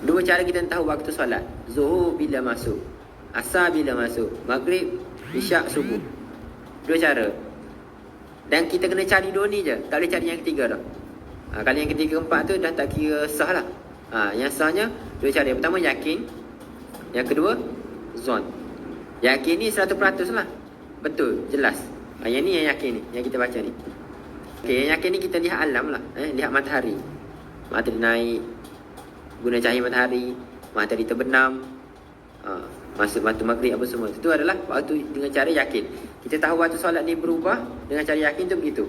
Dua cara kita tahu waktu solat. Zuhur bila masuk. Asar bila masuk. Maghrib, isyak, subuh. Dua cara. Dan kita kena cari dua ni je. Tak boleh cari yang ketiga dah. Ha, kalau yang ketiga empat tu dah tak kira sah lah. Ha, yang sahnya dua cara. Yang pertama yakin. Yang kedua zon. Yakin ni 100% lah. Betul, jelas. Ha, yang ni yang yakin ni. Yang kita baca ni. Okay, yang yakin ni kita lihat alam lah. Eh, lihat matahari. Matahari naik. Guna cahaya matahari. Matahari terbenam. Ha, masuk waktu maghrib apa semua. Itu adalah waktu dengan cara yakin. Kita tahu waktu solat ni berubah dengan cara yakin tu begitu.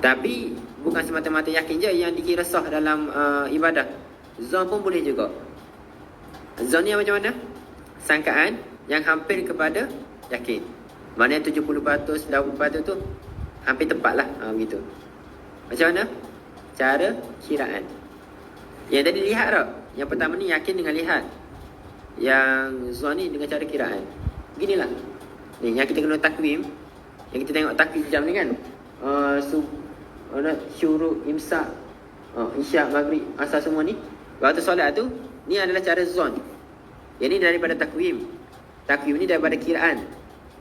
Tapi bukan semata-mata yakin je yang dikira sah dalam uh, ibadah. Zon pun boleh juga. Zon ni macam mana? Sangkaan yang hampir kepada yakin. Mana 70%, 80% tu hampir tepat lah. Ha, begitu. Macam mana? Cara kiraan. Yang tadi lihat tak? Yang pertama ni yakin dengan lihat. Yang zon ni dengan cara kiraan. Beginilah. Ni yang kita kena takwim. Yang kita tengok takwim jam ni kan. Uh, sub, uh, syuruk, imsak, uh, isyak, maghrib, asar semua ni. Waktu solat tu, ni adalah cara zon. Yang ni daripada takwim. Takwim ni daripada kiraan.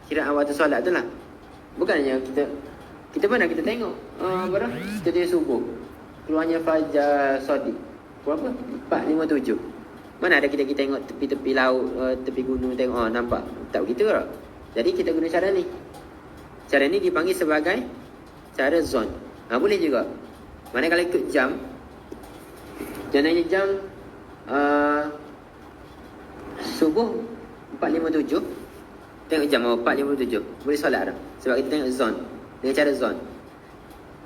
Kiraan waktu solat tu lah. Bukannya kita kita mana kita tengok uh, apa? Kita tengok subuh. Keluarnya fajar sadiq. Berapa? 457. Mana ada kita kita tengok tepi-tepi laut, uh, tepi gunung tengok oh nampak. Tak begitu tak? Jadi kita guna cara ni. Cara ni dipanggil sebagai cara zon. Ha, boleh juga. Mana kalau ikut jam. Contohnya jam uh, subuh 457. Tengok jam oh, 457. Boleh solat dah. Sebab kita tengok zon. Dengan cara zon.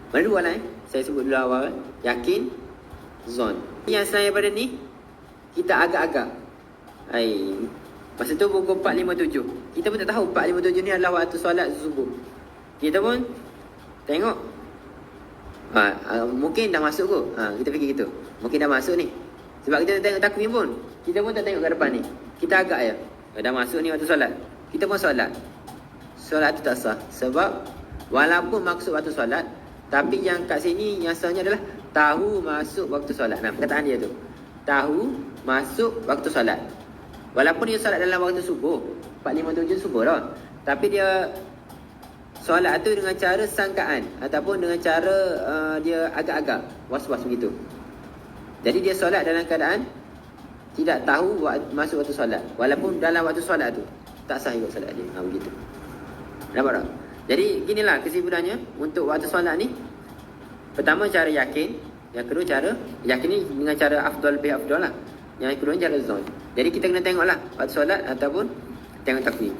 Mana dua lah eh? Saya sebut dulu awal. Yakin. Zon. Yang selain daripada ni. Kita agak-agak. Hai. Masa tu pukul 4.57. Kita pun tak tahu 4.57 ni adalah waktu solat subuh. Kita pun tengok. Ha, ha, mungkin dah masuk kot. Ha, kita fikir gitu. Mungkin dah masuk ni. Sebab kita tengok takwim pun. Kita pun tak tengok ke depan ni. Kita agak ya. Oh, dah masuk ni waktu solat. Kita pun solat. Solat tu tak sah. Sebab walaupun maksud waktu solat. Tapi yang kat sini yang sahnya adalah tahu masuk waktu solat. Nah, perkataan dia tu. Tahu masuk waktu solat. Walaupun dia solat dalam waktu subuh 4.57 subuh dah Tapi dia Solat tu dengan cara sangkaan Ataupun dengan cara uh, Dia agak-agak Was-was begitu Jadi dia solat dalam keadaan Tidak tahu wak- masuk waktu solat Walaupun dalam waktu solat tu Tak sah juga solat dia ha, Begitu Nampak tak? Jadi inilah kesimpulannya Untuk waktu solat ni Pertama cara yakin Yang kedua cara Yakin ni dengan cara afdal lebih afdal lah. Yang kedua cara zon. Jadi kita kena tengok lah Waktu solat ataupun Tengok takvim